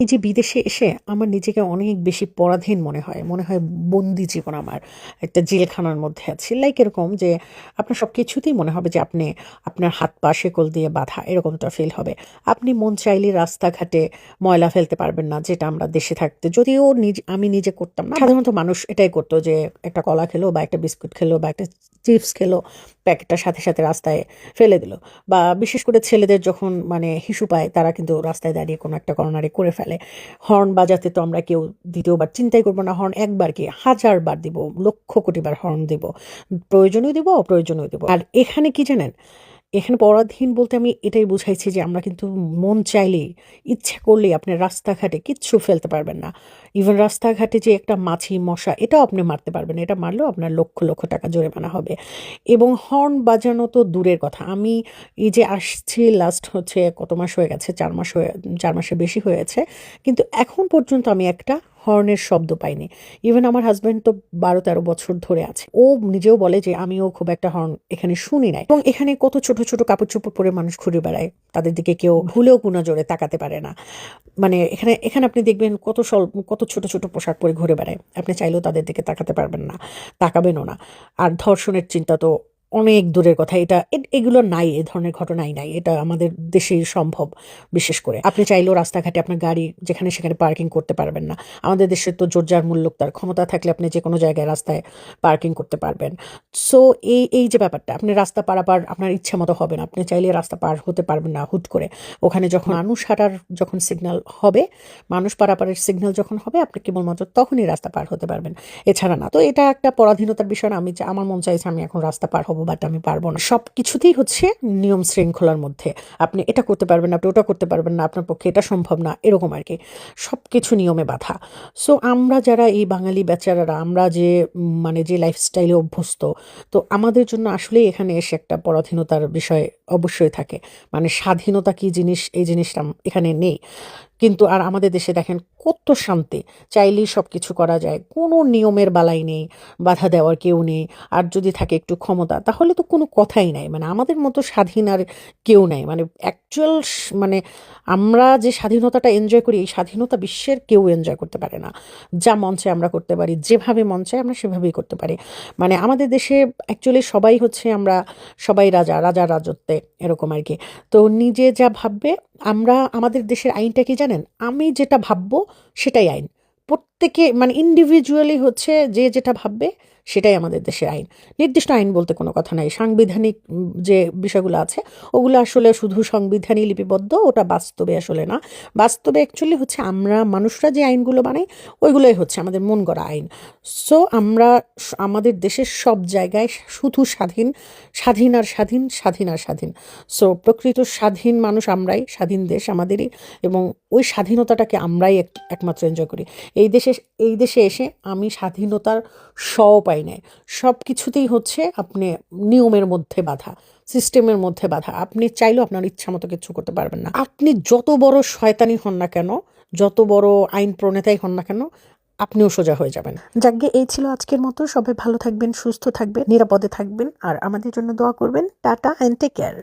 এই যে বিদেশে এসে আমার নিজেকে অনেক বেশি পরাধীন মনে হয় মনে হয় বন্দি জীবন আমার একটা জেলখানার মধ্যে আছি। লাইক এরকম যে আপনার সব কিছুতেই মনে হবে যে আপনি, আপনার হাত পা শেকল দিয়ে বাঁধা, এরকমটা ফিল হবে। আপনি মন চাইলে রাস্তাঘাটে ময়লা ফেলতে পারবেন না, যেটা আমরা দেশে থাকতে। যদিও নিজ, আমি নিজে করতাম না, সাধারণত মানুষ এটাই করতো যে একটা কলা খেলো বা একটা বিস্কুট খেলো বা একটা চিপস খেলো, প্যাকেটটা সাথে সাথে রাস্তায় ফেলে দিল। বা বিশেষ করে ছেলেদের যখন মানে হিসু পায়, তারা কিন্তু রাস্তায় দাঁড়িয়ে কোনো একটা কর্নারে করে ফেলে। হর্ন বাজাতে তো আমরা কেউ দ্বিতীয়বার চিন্তাই করব না। হর্ন একবার কি হাজার বার দিব, লক্ষ কোটিবার হর্ন দিব। প্রয়োজনীয় দিব, অপ্রয়োজনীয় দিব। আর এখানে কি জানেন? এখানে পরাধীন বলতে আমি এটাই বুঝাইছি যে আমরা কিন্তু মন চাইলেই, ইচ্ছা করলেই আপনি রাস্তাঘাটে কিচ্ছু ফেলতে পারবেন না। ইভেন রাস্তাঘাটে যে একটা মাছি, মশা, এটাও আপনি মারতে পারবেন এটা মারলেও আপনার লক্ষ লক্ষ টাকা জরিমানা হবে। এবং হর্ন বাজানো তো দূরের কথা। আমি এই যে আসছি লাস্ট হচ্ছে কত মাস হয়ে গেছে? চার মাস হয়ে, চার মাসের বেশি হয়েছে কিন্তু এখন পর্যন্ত আমি একটা হর্নের শব্দ পাইনি। ইভেন আমার হাজব্যান্ড তো বারো তেরো বছর ধরে আছে। ও নিজেও বলে যে, আমিও খুব একটা হর্ন এখানে শুনি নাই। এবং এখানে কত ছোট ছোট কাপড় চোপড় পরে মানুষ ঘুরে বেড়ায়। তাদের দিকে কেউ ভুলেও কোনো জোরে তাকাতে পারে না। মানে এখানে এখানে আপনি দেখবেন কত স্বল্প কত ছোট ছোট পোশাক পরে ঘুরে বেড়ায়। আপনি চাইলেও তাদের দিকে তাকাতে পারবেন না, তাকাবেনও না। আর ধর্ষণের চিন্তা তো অনেক দূরের কথা। এটা এগুলো নাই, এ ধরনের ঘটনাই নাই। এটা আমাদের দেশেই সম্ভব, বিশেষ করে। আপনি চাইলেও রাস্তাঘাটে আপনার গাড়ি যেখানে সেখানে পার্কিং করতে পারবেন না। আমাদের দেশে তো জোরজার মূল্য তার ক্ষমতা থাকলে আপনি যে কোনো জায়গায় রাস্তায় পার্কিং করতে পারবেন। সো এই এই যে ব্যাপারটা, আপনি রাস্তা পারাপার আপনার ইচ্ছা মতো হবে না। আপনি চাইলে রাস্তা পার হতে পারবেন না হুট করে। ওখানে যখন মানুষ হাঁটার যখন সিগন্যাল হবে, মানুষ পারাপারের সিগন্যাল যখন হবে, আপনি কেবলমাত্র তখনই রাস্তা পার হতে পারবেন। এছাড়া না। তো এটা একটা পরাধীনতার বিষয় না। আমি, আমার মন চাইছে আমি এখন রাস্তা পার হব। বাট আমি পারব না। সব কিছুতেই হচ্ছে নিয়ম শৃঙ্খলার মধ্যে। আপনি এটা করতে পারবেন আপনি ওটা করতে পারবেন না, আপনার পক্ষে এটা সম্ভব না, এরকম আর কি সব কিছু নিয়মে বাধা। সো আমরা যারা এই বাঙালি বেচারারা, আমরা যে মানে যে লাইফস্টাইলে অভ্যস্ত, তো আমাদের জন্য আসলেই এখানে এসে একটা পরাধীনতার বিষয় অবশ্যই থাকে। মানে স্বাধীনতা কি জিনিস, এই জিনিসটা এখানে নেই। কিন্তু আর আমাদের দেশে দেখেন কত শান্তি, চাইলেই সব কিছু করা যায়, কোনো নিয়মের বালাই নেই, বাধা দেওয়ার কেউ নেই, আর যদি থাকে একটু ক্ষমতা, তাহলে তো কোনো কথাই নাই মানে আমাদের মতো স্বাধীন আর কেউ নাই মানে অ্যাকচুয়াল মানে আমরা যে স্বাধীনতাটা এনজয় করি, এই স্বাধীনতা বিশ্বের কেউ এনজয় করতে পারে না। যা মঞ্চে আমরা করতে পারি, যেভাবে মঞ্চে আমরা সেভাবেই করতে পারি। মানে আমাদের দেশে অ্যাকচুয়ালি সবাই হচ্ছে আমরা সবাই রাজা রাজা রাজত্বে, এরকম আর কি তো নিজে যা ভাববে, আমরা আমাদের দেশের আইনটা কি জানেন? আমি যেটা ভাববো সেটাই আইন। প্রত্যেকে মানে ইন্ডিভিজুয়ালি হচ্ছে যে যেটা ভাববে সেটাই আমাদের দেশের আইন। নির্দিষ্ট আইন বলতে কোনো কথা নাই। সাংবিধানিক যে বিষয়গুলো আছে, ওগুলো আসলে শুধু সংবিধানই লিপিবদ্ধ, ওটা বাস্তবে আসলে না। বাস্তবে অ্যাকচুয়ালি হচ্ছে আমরা মানুষরা যে আইনগুলো বানাই, ওইগুলোই হচ্ছে আমাদের মন গড়া আইন। সো আমরা আমাদের দেশের সব জায়গায় শুধু স্বাধীন স্বাধীন আর স্বাধীন স্বাধীন আর স্বাধীন। সো প্রকৃত স্বাধীন মানুষ আমরাই, স্বাধীন দেশ আমাদেরই, এবং ওই স্বাধীনতাটাকে আমরাই এক- একমাত্র এনজয় করি। এই দেশে এই দেশে এসে আমি স্বাধীনতার সও পাই নাই সব কিছুতেই হচ্ছে আপনি নিয়মের মধ্যে বাধা, সিস্টেমের মধ্যে বাধা। আপনি চাইলেও আপনার ইচ্ছা মতো কিছু করতে পারবেন না। আপনি যত বড় শয়তানি হন না কেন, যত বড় আইন প্রণেতাই হন না কেন, আপনিও সোজা হয়ে যাবেন। যাকে এই ছিল আজকের মতো। সবাই ভালো থাকবেন, সুস্থ থাকবেন, নিরাপদে থাকবেন। আর আমাদের জন্য দোয়া করবেন। Tata and take care